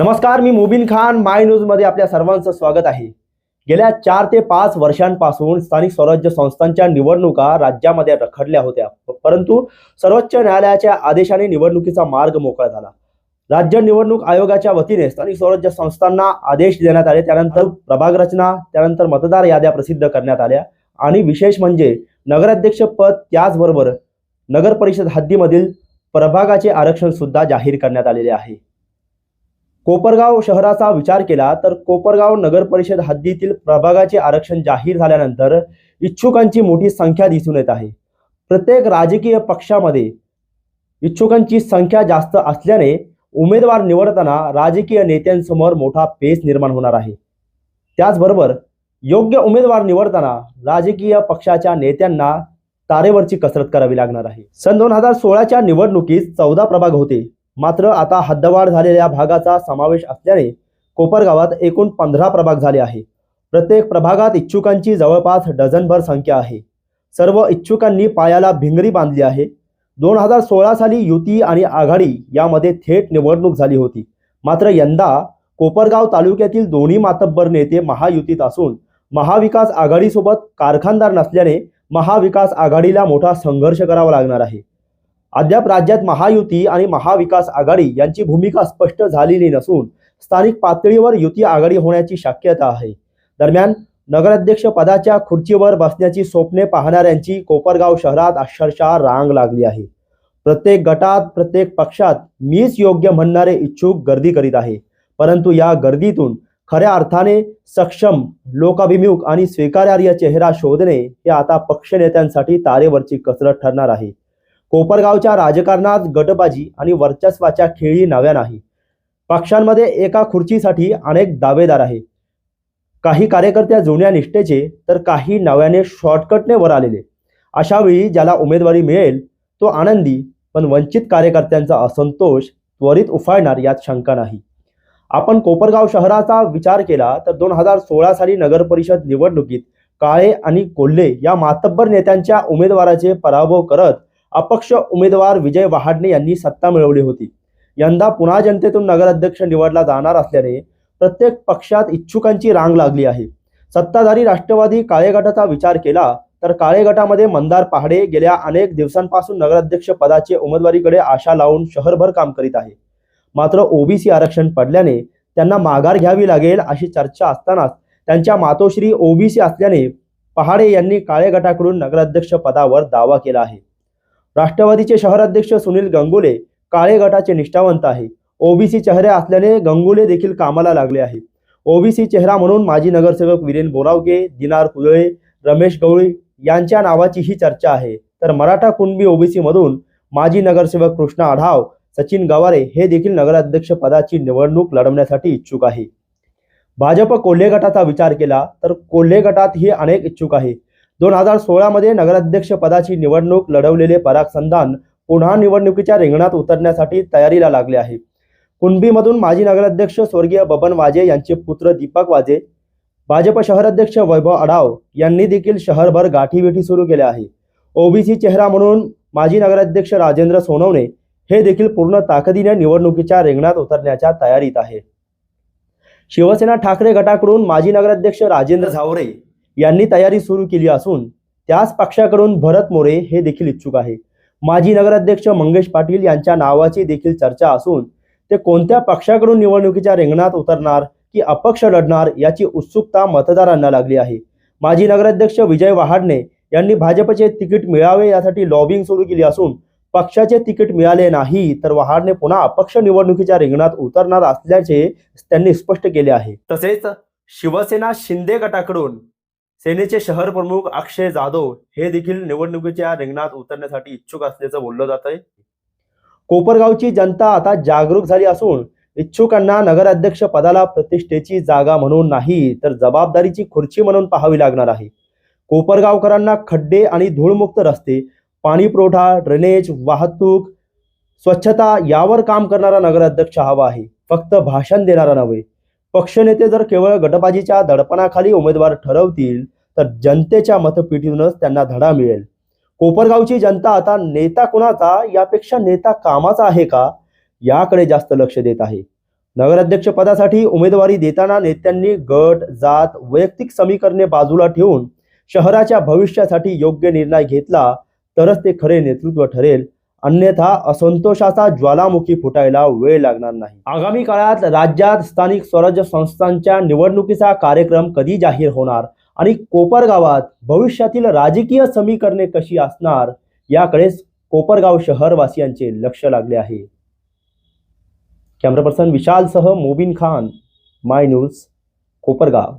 नमस्कार मी मुबिन खान. माय न्यूजमध्ये आपल्या सर्वांचं स्वागत आहे. गेल्या चार ते पाच वर्षांपासून स्थानिक स्वराज्य संस्थांच्या निवडणुका राज्यामध्ये रखडल्या होत्या. परंतु सर्वोच्च न्यायालयाच्या आदेशाने निवडणुकीचा मार्ग मोकळा झाला. राज्य निवडणूक आयोगाच्या वतीने स्थानिक स्वराज्य संस्थांना आदेश देण्यात आले. त्यानंतर प्रभाग रचना त्यानंतर मतदार याद्या प्रसिद्ध करण्यात आल्या. आणि विशेष म्हणजे नगराध्यक्ष पद त्याचबरोबर नगर परिषद हद्दीमधील प्रभागाचे आरक्षण सुद्धा जाहीर करण्यात आलेले आहे. कोपरगाव शहराचा विचार केला तर कोपरगाव नगर परिषद हद्दीतील प्रभागाचे आरक्षण जाहीर झाल्यानंतर इच्छुकांची मोठी संख्या दिसून येत आहे. प्रत्येक राजकीय पक्षामध्ये इच्छुकांची संख्या जास्त असल्याने उमेदवार निवडताना राजकीय नेत्यांसमोर मोठा पेच निर्माण होणार आहे. त्याचबरोबर योग्य उमेदवार निवडताना राजकीय पक्षाच्या नेत्यांना तारेवरची कसरत करावी लागणार आहे. सन दोन हजार सोळाच्या निवडणुकीत चौदा प्रभाग होते. मात्र आता हद्दवाढ झालेल्या भागाचा समावेश असल्याने कोपरगावात एकूण पंधरा प्रभाग झाले आहे. प्रत्येक प्रभागात इच्छुकांची जवळपास डझनभर संख्या आहे. सर्व इच्छुकांनी पायाला भिंगरी बांधली आहे. दोन हजार सोळा साली युती आणि आघाडी यामध्ये थेट निवडणूक झाली होती. मात्र यंदा कोपरगाव तालुक्यातील दोन्ही मातब्बर नेते महायुतीत असून महाविकास आघाडीसोबत कारखानदार नसल्याने महाविकास आघाडीला मोठा संघर्ष करावा लागणार आहे. अद्याप राज्यात महायुती आणि महाविकास आघाडी यांची भूमिका स्पष्ट झालेली नसून स्थानिक पातळीवर युती आघाडी होण्याची शक्यता आहे. दरम्यान नगराध्यक्ष पदाच्या खुर्चीवर बसण्याची स्वप्ने पाहणाऱ्यांची कोपरगाव शहरात अक्षरशः रांग लागली आहे. प्रत्येक गटात प्रत्येक पक्षात मीच योग्य म्हणणारे इच्छुक गर्दी करीत आहे. परंतु या गर्दीतून खऱ्या अर्थाने सक्षम लोकाभिमुख आणि स्वीकार्य चेहरा शोधणे हे आता पक्षनेत्यांसाठी तारेवरची कसरत ठरणार आहे. कोपरगावच्या राजकारणात गटबाजी आणि वर्चस्वाच्या खेळी नव्या नाही. पक्षांमध्ये एका खुर्चीसाठी अनेक दावेदार आहे काही कार्यकर्त्या जुन्या निष्ठेचे तर काही नव्याने शॉर्टकटने वर आलेले. अशा वेळी ज्याला उमेदवारी मिळेल तो आनंदी पण वंचित कार्यकर्त्यांचा असंतोष त्वरित उफाळणार यात शंका नाही. आपण कोपरगाव शहराचा विचार केला तर दोन हजार सोळा साली नगरपरिषद निवडणुकीत काळे आणि कोल्हे या मातब्बर नेत्यांच्या उमेदवाराचे पराभव करत अपक्ष उमेदवार विजय वहाडणे यांनी सत्ता मिळवली होती. यंदा पुन्हा जनतेतून नगराध्यक्ष निवडला जाणार असल्याने प्रत्येक पक्षात इच्छुकांची रांग लागली आहे. सत्ताधारी राष्ट्रवादी काळे गटाचा विचार केला तर काळे गटामध्ये मंदार पहाडे गेल्या अनेक दिवसांपासून नगराध्यक्ष पदाचे उमेदवारीकडे आशा लावून शहरभर काम करीत आहे. मात्र ओबीसी आरक्षण पडल्याने त्यांना माघार घ्यावी लागेल अशी चर्चा असतानाच त्यांच्या मातोश्री ओबीसी असल्याने पहाडे यांनी काळे गटाकडून नगराध्यक्ष पदावर दावा केला आहे. राष्ट्रवादीचे शहराध्यक्ष सुनील गंगुले काळे गटाचे निष्ठावंत आहे. ओबीसी चेहरे असल्याने गंगुले देखील कामाला लागले आहे ओबीसी चेहरा म्हणून माजी नगरसेवक वीरेन बोरावके दिनार कुदळे रमेश गवळी यांच्या नावाची ही चर्चा आहे. तर मराठा कुणबी ओबीसी मधून माजी नगरसेवक कृष्णा आढाव सचिन गवारे हे देखील नगराध्यक्ष पदाची निवडणूक लढवण्यासाठी इच्छुक आहे. भाजप कोल्हे गटाचा विचार केला तर कोल्हे गटातही अनेक इच्छुक आहे. दोन हजार सोळामध्ये नगराध्यक्ष पदाची निवडणूक लढवलेले पराग संधान पुन्हा निवडणुकीच्या रिंगणात उतरण्यासाठी तयारीला लागले आहे. कुणबीमधून माजी नगराध्यक्ष स्वर्गीय बबन वाजे यांचे पुत्र दीपक वाजे भाजप शहराध्यक्ष वैभव अडाव यांनी देखील शहरभर गाठीबेठी सुरू केल्या आहे. ओबीसी चेहरा म्हणून माजी नगराध्यक्ष राजेंद्र सोनवणे हे देखील पूर्ण ताकदीने निवडणुकीच्या रिंगणात उतरण्याच्या तयारीत आहे. शिवसेना ठाकरे गटाकडून माजी नगराध्यक्ष राजेंद्र झावरे यांनी तयारी सुरू केली असून त्याच पक्षाकडून भरत मोरे हे देखील इच्छुक आहे. माजी नगराध्यक्ष मंगेश पाटील यांच्या नावाची देखील चर्चा असून ते कोणत्या पक्षाकडून निवडणुकीच्या रिंगणात उतरणार की अपक्ष लढणार याची उत्सुकता मतदारांना लागली आहे. माजी नगराध्यक्ष विजय वहाडणे यांनी भाजपचे तिकीट मिळावे यासाठी लॉबिंग सुरू केली असून पक्षाचे तिकीट मिळाले नाही तर वहाडणे पुन्हा अपक्ष निवडणुकीच्या रिंगणात उतरणार असल्याचे त्यांनी स्पष्ट केले आहे. तसेच शिवसेना शिंदे गटाकडून सेनेचे शहर प्रमुख अक्षय जाधव हे देखील निवडणुकीच्या रिंगणात उतरण्यासाठी इच्छुक असल्याचं बोललं जात आहे. कोपरगावची जनता आता जागरूक झाली असून इच्छुकांना नगराध्यक्ष पदाला प्रतिष्ठेची जागा म्हणून नाही तर जबाबदारीची खुर्ची म्हणून पाहावी लागणार आहे. कोपरगावकरांना खड्डे आणि धूळमुक्त रस्ते पाणी पुरवठा ड्रेनेज वाहतूक स्वच्छता यावर काम करणारा नगराध्यक्ष हवा आहे. फक्त भाषण देणारा नव्हे पक्षनेते जर केवळ गटबाजीच्या दडपणाखाली उमेदवार ठरवतील तर जनतेच्या मतपेटीतूनच त्यांना धडा मिळेल. कोपरगावची जनता आता नेता कुणाचा यापेक्षा नेता कामाचा आहे का याकडे जास्त लक्ष देत आहे. नगराध्यक्ष पदासाठी उमेदवारी देताना नेत्यांनी गट जात वैयक्तिक समीकरणे बाजूला ठेवून शहराच्या भविष्यासाठी योग्य निर्णय घेतला तरच ते खरे नेतृत्व ठरेल अन्यथा असंतोषाचा ज्वालामुखी फुटायला वेळ लागणार नाही. आगामी काळात राज्यात स्थानिक स्वराज्य संस्थांच्या निवडणुकीचा कार्यक्रम कधी जाहीर होणार आणि कोपरगावात भविष्यातील राजकीय समीकरणे कशी असणार याकडेच कोपरगाव शहरवासियांचे लक्ष लागले आहे. कॅमेरा पर्सन विशालसह मोबिन खान माय न्यूज कोपरगाव.